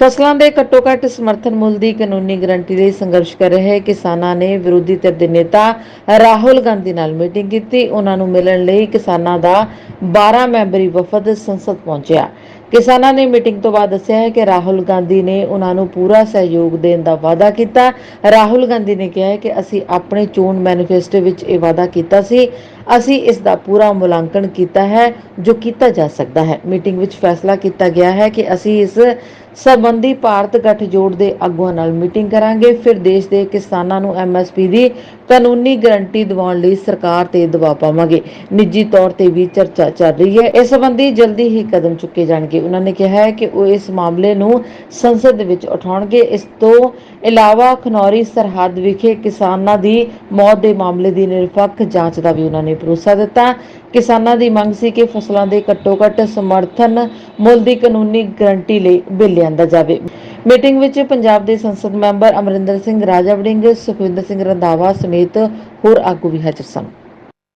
ਫਸਲਾਂ ਦੇ ਘੱਟੋ-ਘੱਟ ਸਮਰਥਨ ਮੁੱਲ ਦੀ ਕਾਨੂੰਨੀ ਗਰੰਟੀ ਲਈ ਸੰਘਰਸ਼ ਕਰ ਰਹੇ ਕਿਸਾਨਾਂ ਨੇ ਵਿਰੋਧੀ ਧਿਰ ਦੇ ਨੇਤਾ ਰਾਹੁਲ ਗਾਂਧੀ ਨਾਲ ਮੀਟਿੰਗ ਕੀਤੀ। ਉਹਨਾਂ ਨੂੰ ਮਿਲਣ ਲਈ ਕਿਸਾਨਾਂ ਦਾ 12 ਮੈਂਬਰੀ ਵਫਦ ਸੰਸਦ ਪਹੁੰਚਿਆ। ਕਿਸਾਨਾਂ ਨੇ ਮੀਟਿੰਗ ਤੋਂ ਬਾਅਦ ਦੱਸਿਆ ਹੈ ਕਿ ਰਾਹੁਲ ਗਾਂਧੀ ਨੇ ਉਹਨਾਂ ਨੂੰ ਪੂਰਾ ਸਹਿਯੋਗ ਦੇਣ ਦਾ ਵਾਅਦਾ ਕੀਤਾ। ਰਾਹੁਲ ਗਾਂਧੀ ਨੇ ਕਿਹਾ ਹੈ ਕਿ ਅਸੀਂ ਆਪਣੇ ਚੋਣ ਮੈਨੀਫੈਸਟੋ ਵਿੱਚ ਇਹ ਵਾਅਦਾ ਕੀਤਾ ਸੀ। ਅਸੀਂ ਇਸ ਦਾ ਪੂਰਾ ਮੁਲਾਂਕਣ ਕੀਤਾ ਹੈ, ਜੋ ਕੀਤਾ ਜਾ ਸਕਦਾ ਹੈ। ਮੀਟਿੰਗ ਵਿੱਚ ਫੈਸਲਾ ਕੀਤਾ ਗਿਆ ਹੈ ਕਿ ਅਸੀਂ ਇਸ ਸੰਬੰਧੀ ਭਾਰਤ ਗੱਠਜੋੜ ਦੇ ਆਗੂਆਂ ਨਾਲ ਮੀਟਿੰਗ ਕਰਾਂਗੇ। ਫਿਰ ਦੇਸ਼ ਦੇ ਕਿਸਾਨਾਂ ਨੂੰ ਐਮਐਸਪੀ ਦੀ ਕਾਨੂੰਨੀ ਗਰੰਟੀ ਦਿਵਾਉਣ ਲਈ ਸਰਕਾਰ ਤੇ ਦਬਾਅ ਪਾਵਾਂਗੇ। ਨਿੱਜੀ ਤੌਰ ਤੇ ਵੀ ਚਰਚਾ ਚੱਲ ਰਹੀ ਹੈ। ਇਸ ਸੰਬੰਧੀ ਜਲਦੀ ਹੀ ਕਦਮ ਚੁੱਕੇ ਜਾਣਗੇ। ਉਹਨਾਂ ਨੇ ਕਿਹਾ ਹੈ ਕਿ ਉਹ ਇਸ ਮਾਮਲੇ ਨੂੰ ਸੰਸਦ ਵਿੱਚ ਉਠਾਉਣਗੇ। ਇਸ ਤੋਂ ਇਲਾਵਾ ਖਨੌਰੀ ਸਰਹੱਦ ਵਿਖੇ ਕਿਸਾਨਾਂ ਦੀ ਮੌਤ ਦੇ ਮਾਮਲੇ ਦੀ ਨਿਰਪੱਖ ਜਾਂਚ ਦਾ ਵੀ ਉਹਨਾਂ ਨੇ ਭਰੋਸਾ ਦਿੱਤਾ। ਕਿਸਾਨਾਂ ਦੀ ਮੰਗ ਸੀ ਕਿ ਫਸਲਾਂ ਦੇ ਘੱਟੋ-ਘੱਟ ਸਮਰਥਨ ਮੁੱਲ ਦੀ ਕਾਨੂੰਨੀ ਗਰੰਟੀ ਲਈ ਬਿੱਲ ਲਿਆਂਦਾ ਜਾਵੇ। ਮੀਟਿੰਗ ਵਿੱਚ ਪੰਜਾਬ ਦੇ ਸੰਸਦ ਮੈਂਬਰ ਅਮਰਿੰਦਰ ਸਿੰਘ, ਰਾਜਾ ਵੜਿੰਗ, ਸੁਖਵਿੰਦਰ ਸਿੰਘ ਰੰਧਾਵਾ ਸਮੇਤ ਹੋਰ ਆਗੂ ਵੀ ਹਾਜ਼ਰ ਸਨ।